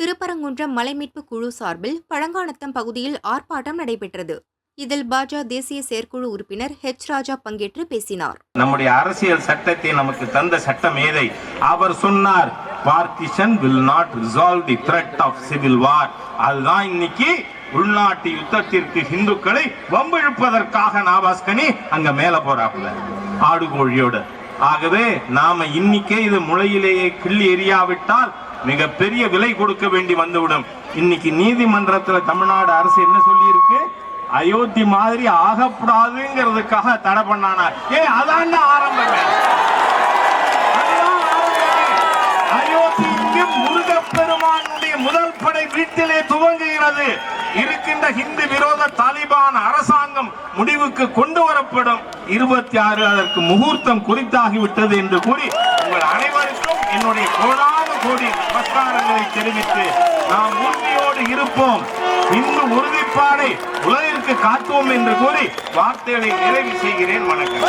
திருப்பரங்குன்றம் மலைமீட்பு குழு சார்பில் பழங்கானத்தம் பகுதியில் ஆர்ப்பாட்டம் நடைபெற்றது. இதில் பாஜக தேசிய செயற்குழு உறுப்பினர் ஹெச். ராஜா பங்கேற்று பேசினார். நம்முடைய அரசியல் சட்டத்தை நமக்கு தந்த சட்ட மேதை அவர் சொன்னார் partition will not resolve the thread of civil war அதுதான் இன்னைக்கு உள்நாட்டு யுத்தத்திற்கு இந்துக்களை வம்பிழுப்பதற்காக நாபாஸ்கனி அங்க மேல போறாப்புல ஆடுகோழியோட. ஆகவே நாம இன்னைக்கே இது முளையிலேயே கிள்ளி எரியாவிட்டால் மிகப்பெரிய விலை கொடுக்க வேண்டி வந்துவிடும். இன்னைக்கு நீதிமன்றத்துல தமிழ்நாடு அரசு என்ன சொல்லியிருக்கு? அயோத்தி மாதிரி ஆகக்கூடாதுங்கிறதுக்காக தடை பண்ணானா. ஏ அதான் ஆரம்பம். அயோத்தி ஆரம்பமே. அயோத்திக்கு முதல் படை வீட்டிலே துவங்குகிறது. இருக்கின்ற ஹிந்து விரோத தாலிபான் அரசாங்கம் முடிவுக்கு கொண்டு வரப்படும். இருபத்தி ஆறு அதற்கு முகூர்த்தம் குறித்தாகிவிட்டது என்று கூறி உங்கள் அனைவருக்கும் என்னுடைய கோடா கூடி நமஸ்காரங்களை தெரிவித்து நாம் உறுதியோடு இருப்போம். இந்து உறுதிப்பாடை உலகிற்கு காட்டுவோம் என்று கூறி வார்த்தைகளை நிறைவு செய்கிறேன். வணக்கம்.